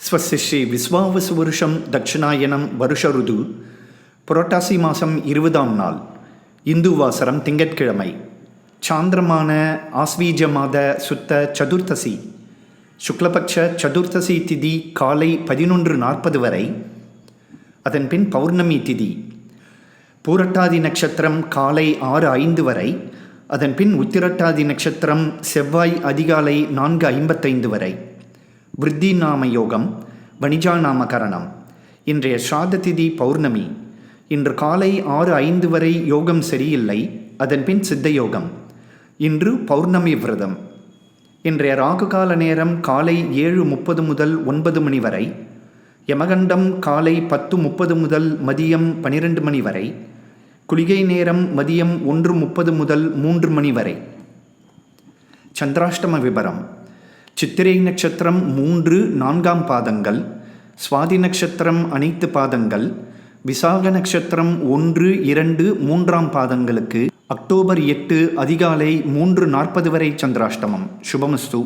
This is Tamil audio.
ஸ்வஸ்தி ஸ்ரீ விஸ்வாவசு வருஷம் தட்சிணாயனம் வருஷ ருது புரட்டாசி மாதம் இருபதாம் நாள் இந்து வாசரம் திங்கட்கிழமை சாந்திரமான ஆஸ்வீஜ மாத சுத்த சதுர்த்தசி சுக்லபக்ஷ சதுர்த்தசி திதி காலை பதினொன்று நாற்பது வரை அதன்பின் பௌர்ணமி திதி பூரட்டாதி நட்சத்திரம் காலை ஆறு ஐந்து வரை அதன்பின் உத்திரட்டாதி நட்சத்திரம் செவ்வாய் அதிகாலை நான்கு ஐம்பத்தைந்து வரை. விருத்தி நாம யோகம் வணிஜா நாமகரணம் இன்றைய ஸ்ராத திதி பௌர்ணமி. இன்று காலை ஆறு ஐந்து வரை யோகம் சரியில்லை அதன்பின் சித்த யோகம் இன்று பௌர்ணமி விரதம். இன்றைய ராகுகால நேரம் காலை ஏழு முப்பது முதல் ஒன்பது மணி வரை. யமகண்டம் காலை பத்து முப்பது முதல் மதியம் பனிரெண்டு மணி வரை. குளிகை நேரம் மதியம் ஒன்று முப்பது முதல் மூன்று மணி வரை. சந்திராஷ்டம விபரம். சித்திரை நட்சத்திரம் மூன்று நான்காம் பாதங்கள் சுவாதி நட்சத்திரம் அனைத்து பாதங்கள் விசாக நட்சத்திரம் ஒன்று இரண்டு மூன்றாம் பாதங்களுக்கு அக்டோபர் எட்டு அதிகாலை மூன்று நாற்பது வரை சந்திராஷ்டமம். சுபமஸ்து.